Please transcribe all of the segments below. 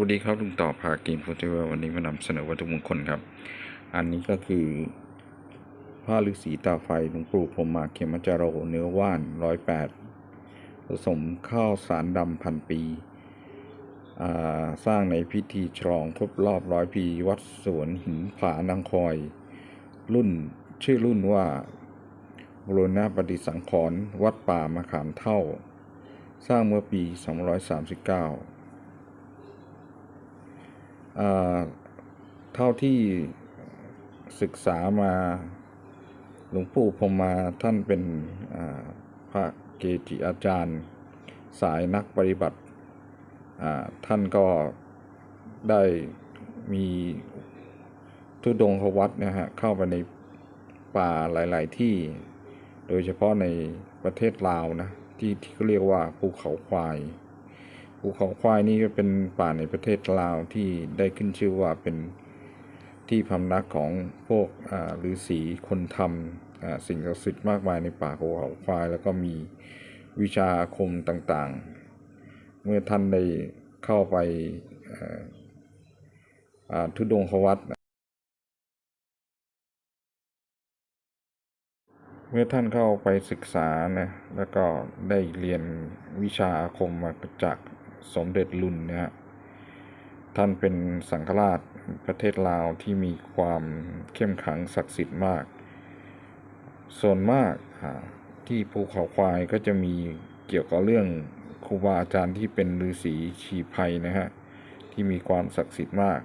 วัสดีครับลุงต่อพากินฟูจิเวอร์วันนี้มานำเสนอวัตถุมงคลครับ อันนี้ก็คือผ้าฤาษีตาไฟหลวงปู่พรหมมาเขมจาโรเนื้อว่านร้อยแปดผสมข้าวสารดำพันปี สร้างในพิธีฉลองครบรอบร้อยปี วัดสวนหินผานางคอย รุ่นชื่อรุ่นว่าบรณปฏิสังขรณ์วัดป่ามะขามเท่า สร้างเมื่อปี 239อ่า เท่าที่ศึกษามาหลวงปู่พรมมาท่านเป็นพระเกจิอาจารย์ สายนักปฏิบัติอ่าท่านก็ได้มีทุดงควัดนะฮะเข้าไปในป่าหลาย ๆ ที่ โดยเฉพาะในประเทศลาวนะที่ที่เขาเรียกว่าภูเขาควาย ภูเขาควายนี่ก็เป็นป่าในประเทศลาวที่ได้ขึ้นชื่อว่าเป็นที่พำนักของพวกฤาษีคนทำสิ่งศักดิ์สิทธิ์มากมายในป่าภูเขาควาย แล้วก็มีวิชาอาคมต่างๆ เมื่อท่านได้เข้าไปทุดงควัดเมื่อท่านเข้าไปศึกษานะแล้วก็ได้เรียนวิชาอาคมมาจาก สมเด็จลุนนะฮะท่านเป็นสังฆราชประเทศลาวที่มีความเข้มขังศักดิ์สิทธิ์มาก ส่วนมากที่ภูเขาควายก็จะมีเกี่ยวกับเรื่องครูบาอาจารย์ที่เป็นฤาษีชีภัยนะฮะที่มีความศักดิ์สิทธิ์มาก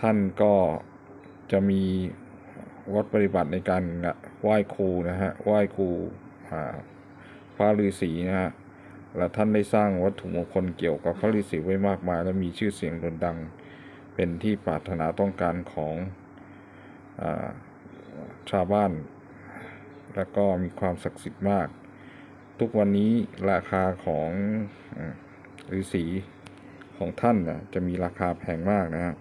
ท่านก็จะมีวัดปฏิบัติในการไหว้ครูนะฮะไหว้ครูอ่าพระฤาษีนะฮะ และท่านได้สร้างวัตถุมงคลเกี่ยวกับพระฤาษีไว้มากมาย และมีชื่อเสียงโด่งดัง เป็นที่ปรารถนาต้องการของอชาวบ้าน และก็มีความศักดิ์สิทธิ์มาก ทุกวันนี้ราคาของฤาษีของท่านนะจะมีราคาแพงมากนะฮะ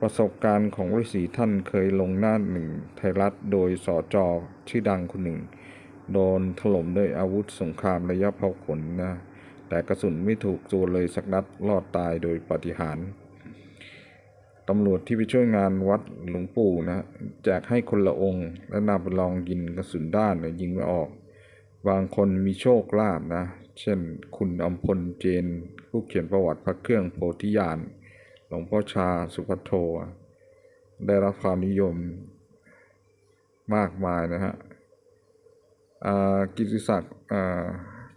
ประสบการณ์ของฤาษีท่านเคยลงหน้าหนึ่งไทยรัฐโดยสอจอชื่อดังคนหนึ่ง โดนถล่มด้วยอาวุธสงครามระยะเผาขนนะแต่กระสุนไม่ถูกตัวเลยสักนัดรอดตายโดยปาฏิหาริย์ตำรวจที่ไปช่วยงานวัดหลวงปู่นะแจกให้คนละองค์ และนำไปลองยิงกระสุนด้านเลยยิงไม่ออก บางคนมีโชคลาภนะ เช่นคุณอมพลเจน ผู้เขียนประวัติพระเครื่องโพธิญาณหลวงพ่อชาสุภัทโท ได้รับความนิยมมากมายนะฮะ กิติศักดิ์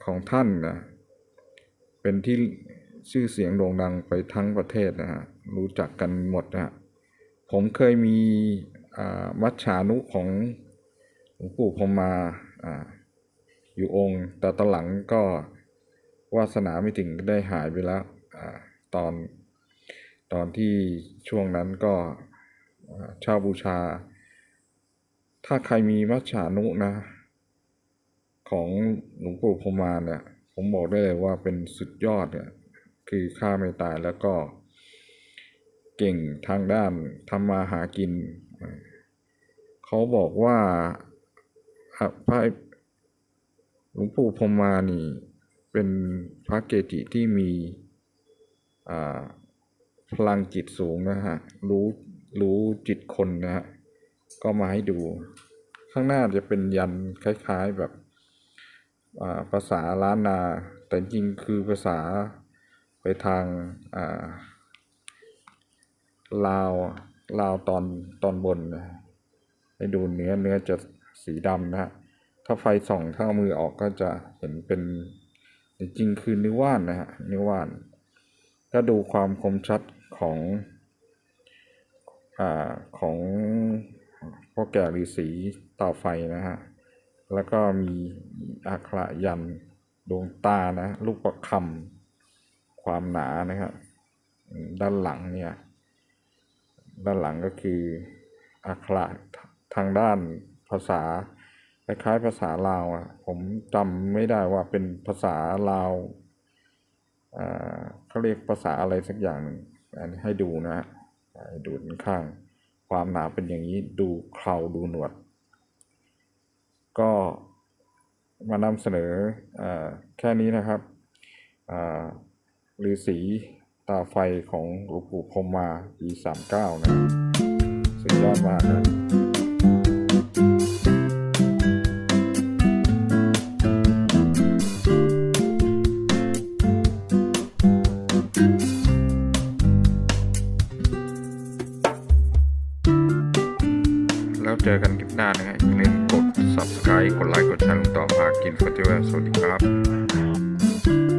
ของท่านนะเป็นที่ชื่อเสียงโด่งดังไปทั้งประเทศนะฮะรู้จักกันหมดนะฮะผมเคยมีอ่ามัจฉานุของหลวงปู่พมมาออยู่องค์ แต่ตอนหลังก็วาสนาไม่ถึงได้หายไปแล้วอตอนตอนที่ช่วงนั้นก็อ่าเช่าบูชา ถ้าใครมีมัจฉานุนะ ของหลวงปู่พรมมาเนี่ย ผมบอกได้เลยว่าเป็นสุดยอดเนี่ยคือฆ่าไม่ตายแล้วก็เก่งทางด้านทำมาหากิน เขาบอกว่าพระหลวงปู่พรมานี่ เป็นพระเกจิที่มีพลังจิตสูงนะฮะ รู้รู้จิตคนนะฮะ ก็มาให้ดู ข้างหน้าจะเป็นยันคล้ายๆแบบ ภาษาล้านนา แต่จริงคือภาษาไปทางาลาวลาวตอนตอนบนนะให้ดูเนื้อเนื้อจะสีดำนะฮะถ้าไฟส่องถ้าเอามือออกก็จะเห็นเป็นจริงคือนิวว่านนะฮะนิวว่านก็ดูความคมชัดของอ่าของพ่อแก่ฤาษีต่าไฟนะฮะ แล้วก็มีอักขระยันดวงตานะลูกประคำความหนานะครับด้านหลังเนี่ยด้านหลังก็คืออักขระทางด้านภาษาคล้ายๆภาษาลาวอะผมจำไม่ได้ว่าเป็นภาษาลาวอ่าเขาเรียกภาษาอะไรสักอย่างหนึ่งอันนี้ให้ดูนะฮะให้ดูข้าง ความหนาเป็นอย่างนี้ดูเคราดูหนวด ก็มานำเสนออแค่นี้นะครับฤาษีตาไฟของหลวงปู่พรมมาปี39นะสุดยอดมากนะแล้วเจอกันคลิปหน้านะฮะอย่าลืมกด subscribe กดไลค์กดแชร์ลงต่อหากินฟอร์ติเวลสวัสดีครับ